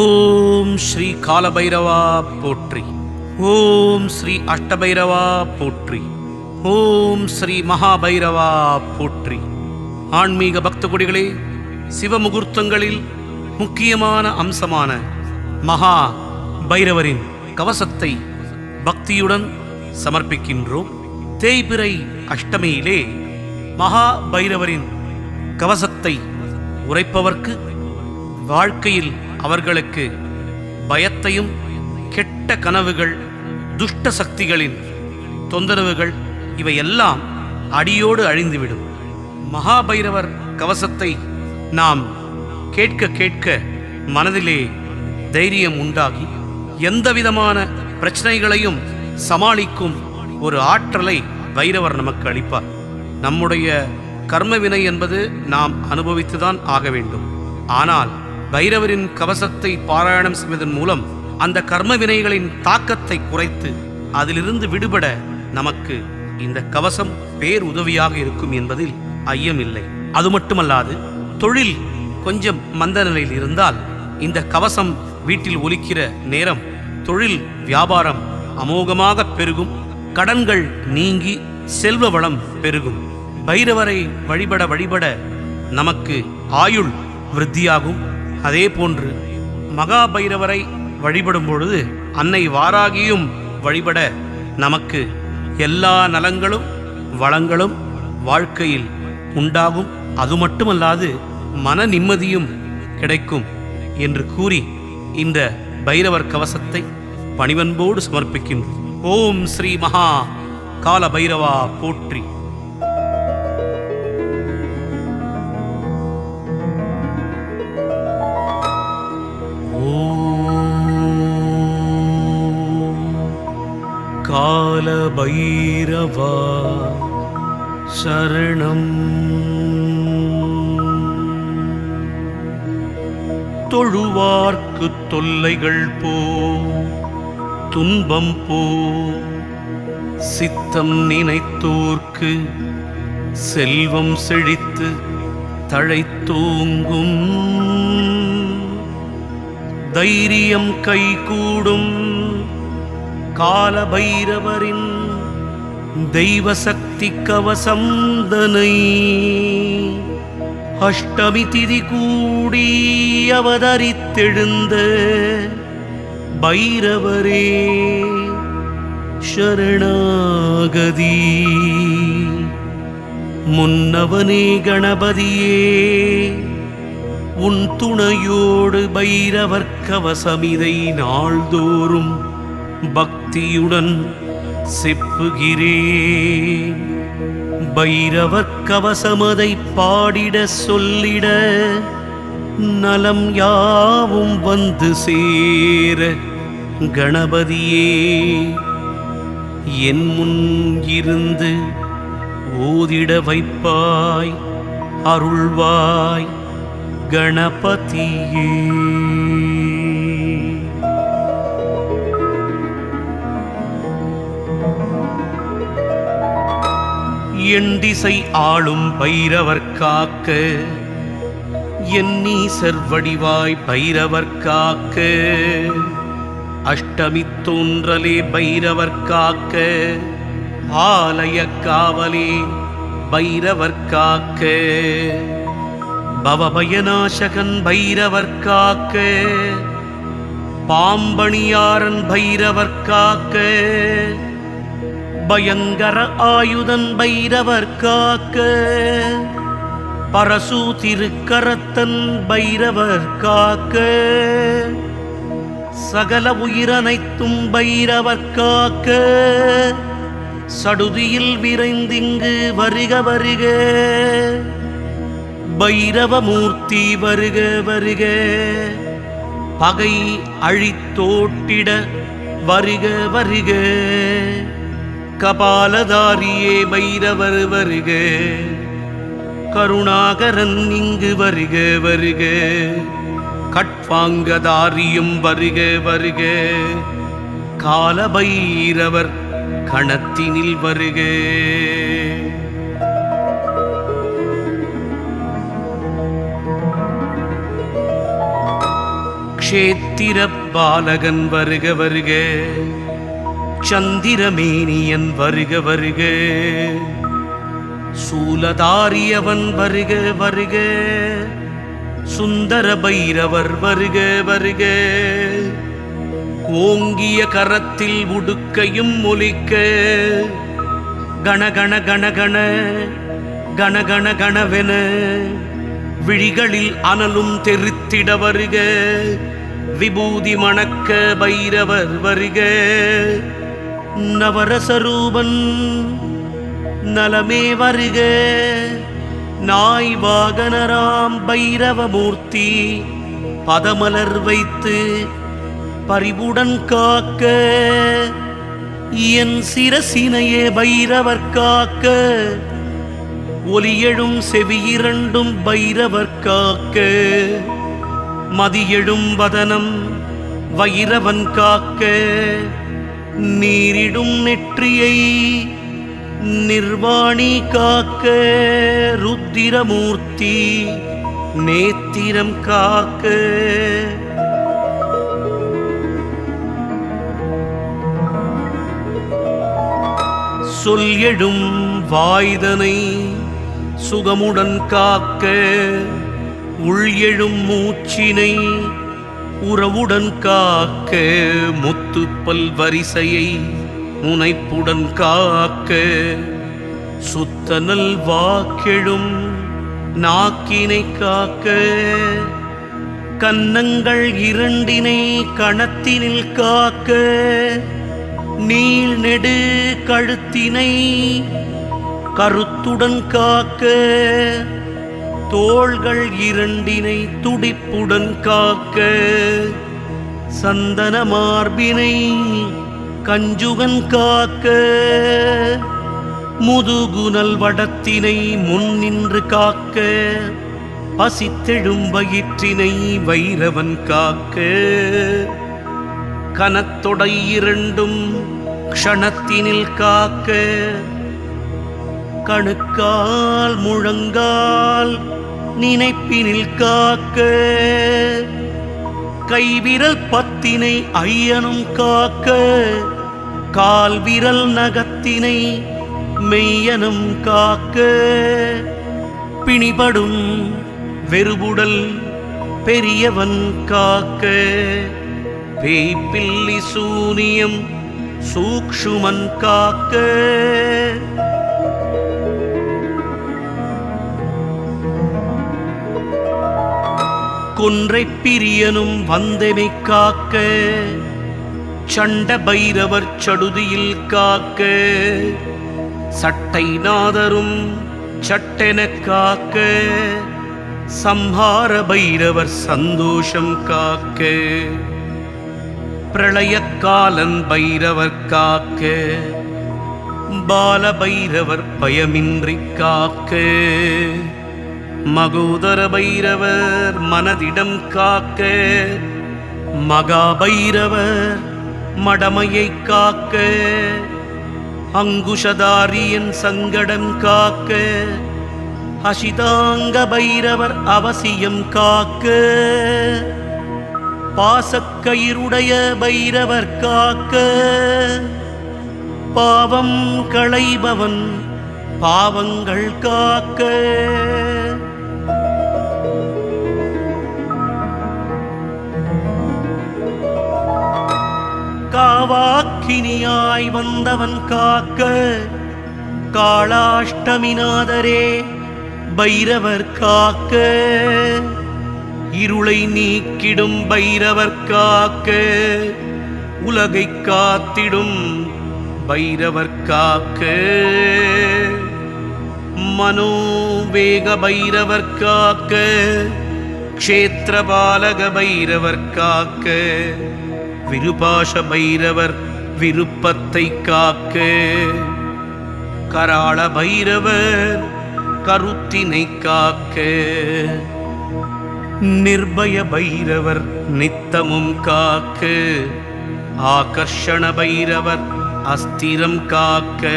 ஓம் ஸ்ரீ காலபைரவா போற்றி. ஓம் ஸ்ரீ அஷ்டபைரவா போற்றி. ஓம் ஸ்ரீ மகாபைரவா போற்றி. ஆன்மீக பக்த கொடிகளே சிவமுகூர்த்தங்களில் முக்கியமான அம்சமான மகா பைரவரின் கவசத்தை பக்தியுடன் சமர்ப்பிக்கின்றோம். தேய்பிறை அஷ்டமியிலே மகா பைரவரின் கவசத்தை உரைப்பவர்க்கு வாழ்க்கையில் அவர்களுக்கு பயத்தையும் கெட்ட கனவுகள் துஷ்ட சக்திகளின் தொந்தரவுகள் இவையெல்லாம் அடியோடு அழிந்துவிடும். மகாபைரவர் கவசத்தை நாம் கேட்க கேட்க மனதிலே தைரியம் உண்டாகி எந்தவிதமான பிரச்சனைகளையும் சமாளிக்கும் ஒரு ஆற்றலை பைரவர் நமக்கு அளிப்பார். நம்முடைய கர்மவினை என்பது நாம் அனுபவித்துதான் ஆக வேண்டும். ஆனால் பைரவரின் கவசத்தை பாராயணம் செய்வதன் மூலம் அந்த கர்ம வினைகளின் தாக்கத்தை குறைத்து அதிலிருந்து விடுபட நமக்கு இந்த கவசம் பேர் உதவியாக இருக்கும் என்பதில் ஐயமில்லை. அது மட்டுமல்லாது தொழில் கொஞ்சம் மந்த நிலையில் இருந்தால் இந்த கவசம் வீட்டில் ஒலிக்கிற நேரம் தொழில் வியாபாரம் அமோகமாக பெருகும் கடன்கள் நீங்கி செல்வ வளம் பெருகும். பைரவரை வழிபட வழிபட நமக்கு ஆயுள் விருத்தியாகும். அதே போன்று மகாபைரவரை வழிபடும் பொழுது அன்னை வாராகியும் வழிபட நமக்கு எல்லா நலங்களும் வளங்களும் வாழ்க்கையில் உண்டாகும். அது மட்டுமல்லாது மன நிம்மதியும் கிடைக்கும் என்று கூறி இந்த பைரவர் கவசத்தை பணிவன்போடு சமர்ப்பிக்கின்றோம். ஓம் ஸ்ரீ மகா கால பைரவா போற்றி. காலபைரவா சரணம். தொழுவார்க்கு தொல்லைகள் போ துன்பம் போ சித்தம் நினைத்தோர்க்கு செல்வம் செழித்து தழைத்தோங்கும் தைரியம் கைகூடும். காலபைரவரின் தெய்வ சக்தி கவசம் தனை அஷ்டமி திதி கூடி அவதரித்தெழுந்த பைரவரே சரணாகதி. முன்னவனே கணபதியே உன் துணையோடு பைரவர் கவசமிதை நாள்தோறும் பக்தியுடன் செப்புகிறேன். பைரவர் கவசமதை பாடிட சொல்லிட நலம் யாவும் வந்து சேர கணபதியே. என் முன் இருந்து ஓதிட வைப்பாய் அருள்வாய் கணபதியே. என் திசை ஆளும் பைரவர் காக்க. என் நீசர் வடிவாய் பைரவர் காக்க. அஷ்டமி தோன்றலே பைரவர் காக்க. ஆலய காவலே பைரவர் காக்க. பவபயநாசகன் பைரவர் காக்க. பாம்பணியாரன் பைரவர் காக்க. பயங்கர ஆயுதன் பைரவர் காக்க. பரசு திருக்கரத்தன் பைரவர் காக்க. சகல உயிரனைத்தும் பைரவர் காக்க. சடுதியில் விரைந்திங்கு வருக வருக. பைரவமூர்த்தி வருக வருக. பகை அழித்தோட்டிட வருக வருக. கபாலதாரியே பைரவர் வருக. கருணாகரன் இங்கு வருக வருக. கட்பாங்கதாரியும் வருக வருக. காலபைரவர் கணத்தினில் வருக. க்ஷேத்திர பாலகன் வருக வருக. சந்திரமேனியன் வருக வருக. சூலதாரியவன் வருக வருக. சுந்தர பைரவர் வருக வருக. ஓங்கிய கரத்தில் உடுக்கையும் ஒலிக்க. கணகண கணகண கணகண கணவென விழிகளில் அனலும் தெரித்திட வருக. விபூதி மணக்க பைரவர் வருக. நவரசரூபன் நலமே வருக நாய் வாகனராம் பைரவமூர்த்தி பதமலர் வைத்து பரிவுடன் காக்க என் சிரசினையே பைரவர் காக்க ஒலியெழும் செவியிரண்டும் பைரவர் காக்க மதியெழும் வதனம் வைரவன் காக்க நீரிடும் நெற்றியை நிர்வாணி காக்க ருத்திரமூர்த்தி நேத்திரம் காக்க. சொல் எழும் வாய்தனை சுகமுடன் காக்க உள் எழும் மூச்சினை உறவுடன் காக்க முத்துப்பல் வரிசையை முனைப்புடன் காக்க. சுத்தனல் வாக்கெழும் நாக்கினை காக்க. கன்னங்கள் இரண்டினை கணத்தினில் காக்க. நீள் நெடு கழுத்தினை கருத்துடன் காக்க. தோள்கள் இரண்டினை துடிப்புடன் காக்க சந்தன மார்பினை கஞ்சுகன் காக்க முதுகுனல் வடத்தினை முன்னின்று காக்க பசித்தெழும் வயிற்றினை வைரவன் காக்க. கனத்தொடை இரண்டும் க்ஷணத்தினில் காக்க கணுக்கால் முழங்கால் நினைப்பினில் காக்க. கைவிரல் பத்தினை ஐயனும் காக்க. கால் விரல் நகத்தினை மெய்யனும் காக்க. பிணிபடும் வெறுபுடல் பெரியவன் காக்க. பேய்பில்லி சூனியம் சூக்ஷுமன் காக்க. கொன்றை பிரியனும் வந்தமை காக்க சண்ட பைரவர் சடுதியில் காக்க சட்டை நாதரும் சட்டென காக்க சம்ஹார பைரவர் சந்தோஷம் காக்க பிரளயக்காலன் பைரவர் காக்க பால பைரவர் பயமின்றி காக்க. மகோதர பைரவர் மனதிடம் காக்க மகா பைரவர் மடமையை காக்க அங்குஷதாரியன் சங்கடம் காக்க அசிதாங்க பைரவர் அவசியம் காக்க பாசக்கயிறுடைய பைரவர் காக்க பாவம் களைபவன் பாவங்கள் காக்க. காவாக்கினியாய் வந்தவன் காக்க காளாஷ்டமிநாதரே பைரவர் காக்க. இருளை நீக்கிடும் பைரவர் காக்க உலகை காத்திடும் பைரவர் காக்க. மனோவேக பைரவர் காக்க க்ஷேத்திரபாலக பைரவர் காக்க. விருபாஷ பைரவர் விருப்பத்தை காக்க. கராள பைரவர் கருத்தினை காக்க. நிர்பய பைரவர் நித்தமும் காக்க. ஆகர்ஷண பைரவர் அஸ்திரம் காக்க.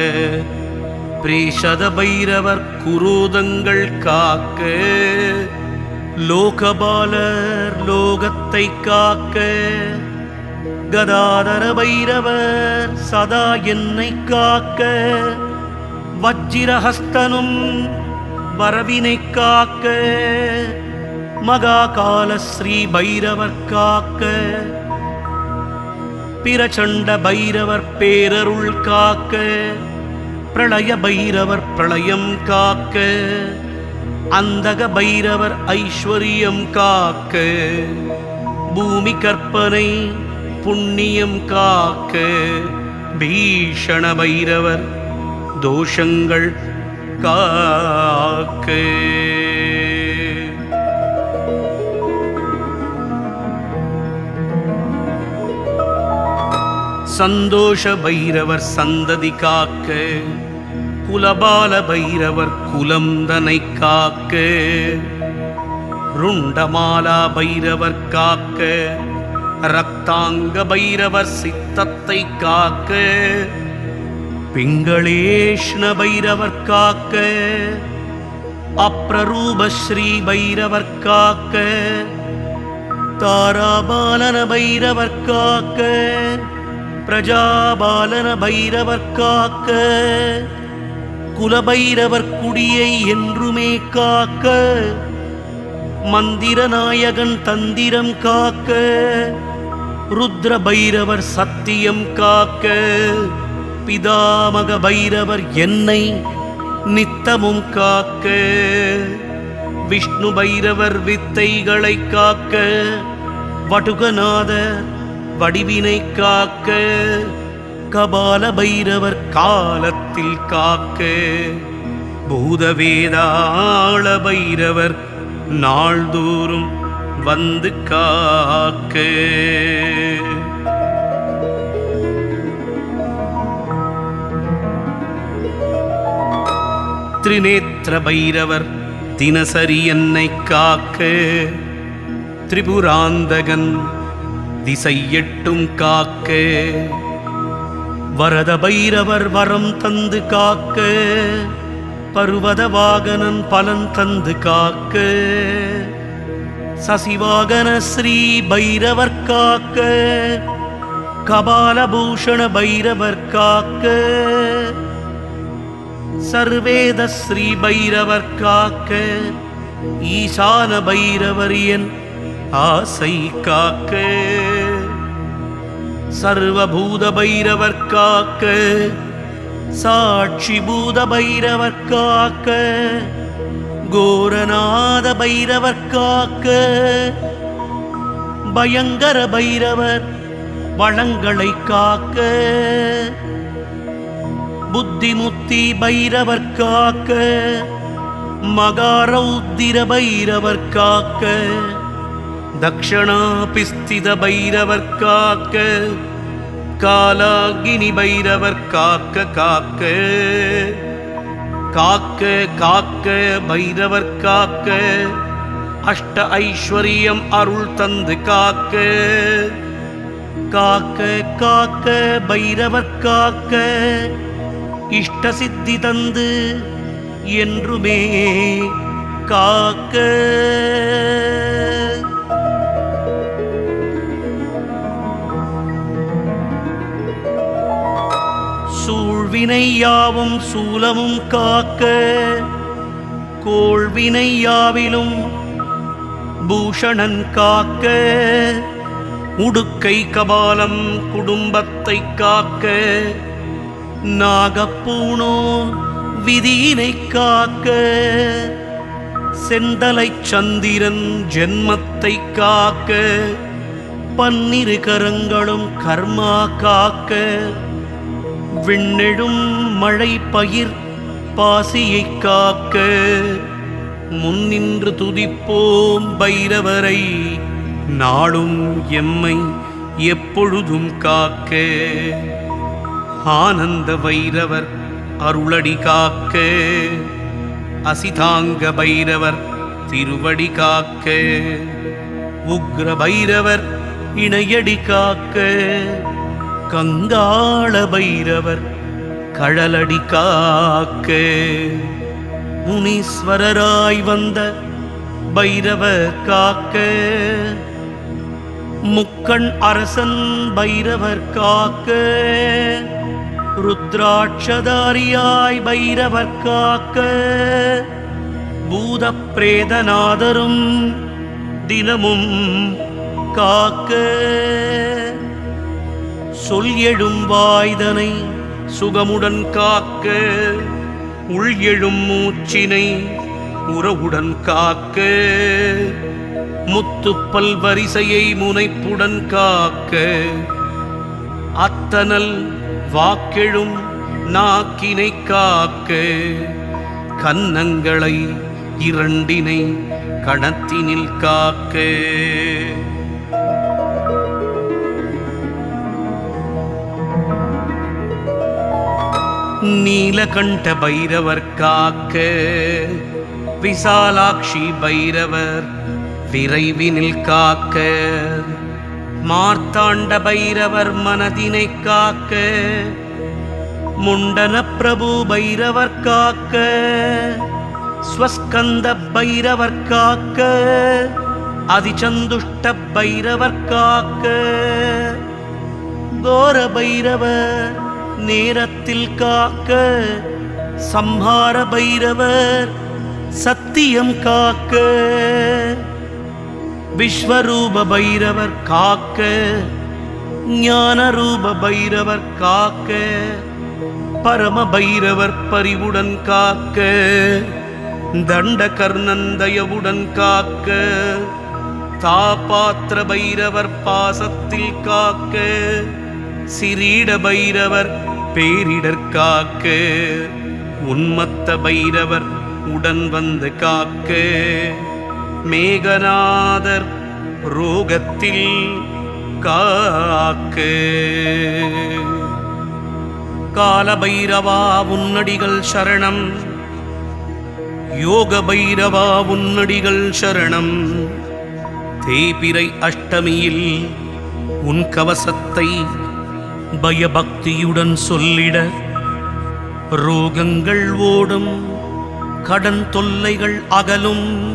பிரேஷத பைரவர் குரோதங்கள் காக்க. லோகபாலர் லோகத்தை காக்க. கதாதர பைரவர் சதா என்னை காக்க வஜ்ஜிரஹஸ்தனும் வரவினை காக்க மகாகால ஸ்ரீ பைரவர் காக்க பிரச்சண்ட பைரவர் பேரருள் காக்க பிரளய பைரவர் பிரளயம் காக்க அந்தக பைரவர் ஐஸ்வர்யம் காக்க பூமி கற்பனை புண்ணியம் காக்க பீஷண பைரவர் தோஷங்கள் காக்க. சந்தோஷ பைரவர் சந்ததி காக்க குலபால பைரவர் குலம் தனை காக்க ருண்டமாலா பைரவர் காக்க ரக்தாங்க பைரவர் சித்தத்தை காக்க பிங்களேஷ்ண பைரவர் காக்க அப்ரரூப ஸ்ரீ பைரவர் காக்க தாராபாலன பைரவர் காக்க பிரஜாபாலன பைரவர் காக்க குலபைரவர் குடியை என்றுமே காக்க மந்திர நாயகன் தந்திரம் காக்க ருத்ர பைரவர் சத்தியம் காக்க பிதாமக பைரவர் என்னை நித்தமும் காக்க விஷ்ணு பைரவர் வித்தைகளை காக்க வடுகநாத வடிவினை காக்க கபால பைரவர் காலத்தில் காக்க பூதவேதாள பைரவர் நாள்தோறும் வந்து காக்க. திரிநேத்திர பைரவர் தினசரி என்னை காக்க. திரிபுராந்தகன் திசை எட்டும் காக்க. வரத பைரவர் வரம் தந்து காக்க. பருவத வாகனன் பலன் தந்து காக்க. சசிவாகன ஸ்ரீ பைரவர் காக்க. கபாலபூஷண பைரவர் காக்க. சர்வேத ஸ்ரீ பைரவர் காக்க. ஈசான பைரவர் என் ஆசை காக்க. சர்வபூத பைரவர் காக்க. சாட்சி பூத பைரவர் காக்க கோரநாத பைரவர் காக்க பயங்கர பைரவர் வளங்களை காக்க புத்திமுத்தி பைரவர் காக்க மகாரௌத்திர பைரவர் காக்க தக்ஷணாபிஸ்தித பைரவர் காக்க காலாகினி பைரவர் காக்க காக்க காக்க காக்க பைரவர் காக்க அஷ்ட ஐஸ்வரியம் அருள் தந்து காக்க காக்க காக்க பைரவர் காக்க இஷ்ட சித்தி தந்து என்றுமே காக்க. சூழ்வினை சூலமும் காக்க கோள்வினை யாவிலும் பூஷணன் காக்க உடுக்கை கபாலம் குடும்பத்தை காக்க நாகப்பூணோ விதியினை காக்க செந்தலை சந்திரன் ஜென்மத்தை காக்க பன்னிரு கரங்களும் கர்மா காக்க விண்ணெடும் மழை பயிர் பாசியை காக்க முன்னின்று துதிப்போம் பைரவரை. நாளும் எம்மை எப்பொழுதும் காக்க ஆனந்த பைரவர் அருளடி காக்க அசிதாங்க பைரவர் திருவடி காக்க உக்ர பைரவர் இணையடி காக்க கங்காள பைரவர் கழலடி காக்க முனீஸ்வரராய் வந்த பைரவர் காக்க. முக்கண் அரசன் பைரவர் காக்க. ருத்ராட்சதாரியாய் பைரவர் காக்க. பூத பிரேதநாதரும் தினமும் காக்க. சொல் எழும் வாய்தனை சுகமுடன் காக்க உள் எழும் மூச்சினை உறவுடன் காக்க முத்துப்பல் வரிசையை முனைப்புடன் காக்க. அத்தனல் வாக்கெழும் நாக்கினை காக்க கன்னங்களை இரண்டினை கணத்தினில் காக்க. நீலகண்ட பைரவர் காக்க விசாலாட்சி பைரவர் விரைவினில் காக்க மார்த்தாண்ட பைரவர் மனதினை காக்க முண்டன பிரபு பைரவர் காக்க ஸ்வஸ்கந்த பைரவர் காக்க அதிசந்துஷ்ட பைரவர் காக்க கோர பைரவர் நேரத்தில் காக்க சம்ஹார பைரவர் சத்தியம் காக்க. விஸ்வரூப பைரவர் காக்க ஞானரூப பைரவர் காக்க பரம பைரவர் பரிவுடன் காக்க தண்ட கர்ணந்தயவுடன் காக்க தாபாத்திர பைரவர் பாசத்தில் காக்க சிரீட பைரவர் பேரிடற்காக்க உன்மத்த பைரவர் உடன் வந்து காக்க. மேகநாதர் ரோகத்தில் காக்க. காலபைரவா உன்னடிகள் சரணம். யோக பைரவா உன்னடிகள் சரணம். தேய்பிறை அஷ்டமியில் உன் கவசத்தை பயபக்தியுடன் சொல்லிட ரோகங்கள் ஓடும் கடன் தொல்லைகள் அகலும்.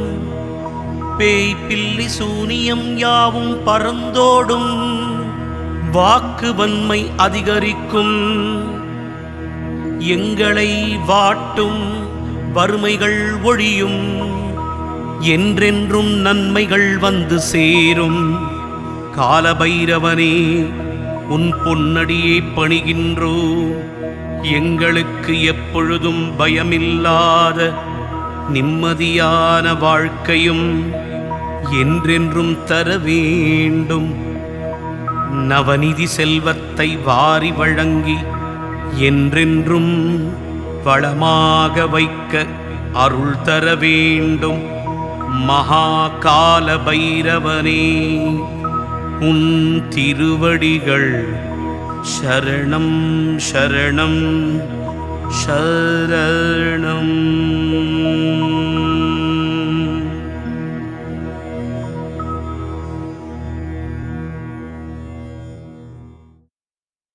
பேய் பில்லி சூனியம் யாவும் பறந்தோடும் வாக்கு வன்மை அதிகரிக்கும். எங்களை வாட்டும் வறுமைகள் ஒழியும். என்றென்றும் நன்மைகள் வந்து சேரும். காலபைரவனே உன் பொன்னடியை பணிகின்றோ. எங்களுக்கு எப்பொழுதும் பயமில்லாத நிம்மதியான வாழ்க்கையும் என்றென்றும் தர வேண்டும். நவநிதி செல்வத்தை வாரி வழங்கி என்றென்றும் வளமாக வைக்க அருள் தர வேண்டும். மகாகால பைரவனே. உன் திருவடிகள் சரணம் சரணம் சரணம்.